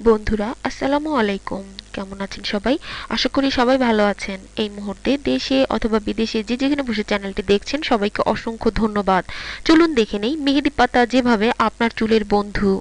বন্ধুরা, আসসালামু আলাইকুম। কেমন আছেন সবাই? আশা করি সবাই ভালো আছেন। এই মুহূর্তে দেশে অথবা বিদেশে যে যেখানে বসে চ্যানেলটি দেখছেন, সবাইকে অসংখ্য ধন্যবাদ। চলুন দেখে নেই, মেহেদি পাতা যেভাবে আপনার চুলের বন্ধু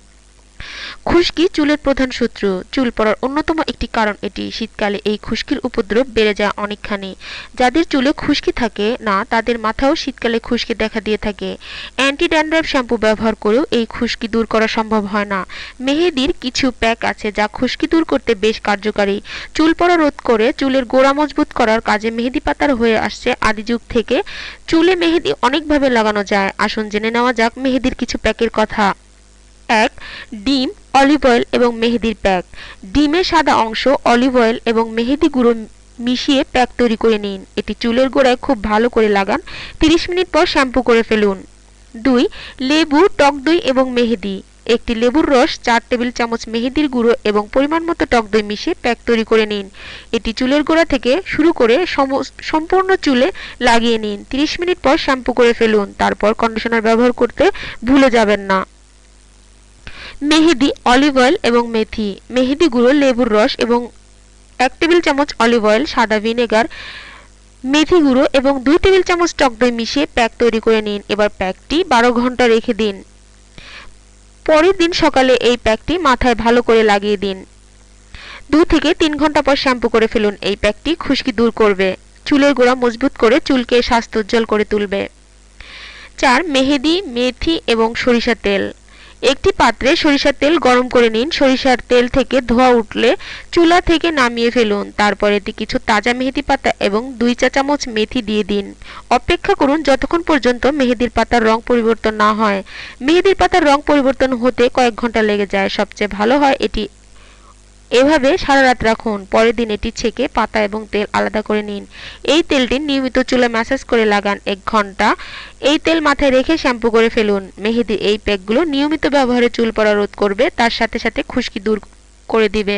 খুশকি চুলের প্রধান সূত্র চুল পড়ার অন্যতম একটি কারণ এটি। শীতকালে এই খুশকির উপদ্রব বেড়ে যায় অনেকখানি। যাদের চুলে খুশকি থাকে না, তাদের মাথাও শীতকালে খুশকি দেখা দিয়ে থাকে। অ্যান্টি ড্যান্ড্রাফ শ্যাম্পু ব্যবহার করেও এই খুশকি দূর করা সম্ভব হয় না। মেহেদির কিছু প্যাক আছে যা খুশকি দূর করতে বেশ কার্যকারী। চুল পড়া রোধ করে চুলের গোড়া মজবুত করার কাজে মেহেদি পাতার হয়ে আসছে আদি যুগ থেকে। চুলে মেহেদি অনেকভাবে লাগানো যায়। আসুন জেনে নেওয়া যাক মেহেদির কিছু প্যাকের কথা। এক, ডিম, অলিভ অয়েল এবং মেহেদির প্যাক। ডিমের সাদা অংশ, অলিভ অয়েল এবং মেহেদি গুঁড়ো মিশিয়ে প্যাক তৈরি করে নিন। এটি চুলের গোড়ায় খুব ভালো করে লাগান। 30 মিনিট পর শ্যাম্পু করে ফেলুন। দুই, লেবু, টক দই এবং মেহেদি। একটি লেবুর রস, চার টেবিল চামচ মেহেদির গুঁড়ো এবং পরিমাণ মতো টক দই মিশিয়ে প্যাক তৈরি করে নিন। এটি চুলের গোড়া থেকে শুরু করে সম্পূর্ণ চুলে লাগিয়ে নিন। 30 মিনিট পর শ্যাম্পু করে ফেলুন। তারপর কন্ডিশনার ব্যবহার করতে ভুলে যাবেন না। মেহেদি, অলিভ অয়েল এবং মেথি। মেহেদি গুঁড়ো, লেবুর রস এবং এক টেবিল চামচ অলিভ অয়েল, সাদা ভিনেগার, মেথি গুঁড়ো এবং দুই টেবিল চামচ টক দই মিশিয়ে প্যাক তৈরি করে নিন। এবার প্যাকটি বারো ঘণ্টা রেখে দিন। পরের দিন সকালে এই প্যাকটি মাথায় ভালো করে লাগিয়ে দিন। দু থেকে তিন ঘণ্টা পর শ্যাম্পু করে ফেলুন। এই প্যাকটি খুশকি দূর করবে। চুলের গোড়া মজবুত করে চুলকে স্বাস্থ্য উজ্জ্বল করে তুলবে। চার, মেহেদি, মেথি এবং সরিষা তেল। একটি পাত্রে সরিষার তেল গরম করে নিন। সরিষার তেল থেকে ধোয়া উঠলে চুলা থেকে নামিয়ে ফেলুন। তারপর এতে কিছু তাজা মেহেদি পাতা এবং দুই চা চামচ মেথি দিয়ে দিন। অপেক্ষা করুন যতক্ষণ পর্যন্ত মেহেদির পাতার রং পরিবর্তন না হয়। মেহেদির পাতার রং পরিবর্তন হতে কয়েক ঘণ্টা লেগে যায়। সবচেয়ে ভালো হয় এটি এভাবে সারা রাত রাখুন। পরের দিন এটি ছেঁকে পাতা এবং তেল আলাদা করে নিন। এই তেলটি নিয়মিত চুলে ম্যাসাজ করে লাগান এক ঘণ্টা। এই তেল মাথায় রেখে শ্যাম্পু করে ফেলুন। মেহেদি এই প্যাকগুলো নিয়মিত ব্যবহারে চুল পড়া রোধ করবে, তার সাথে সাথে খুশকি দূর করে দিবে।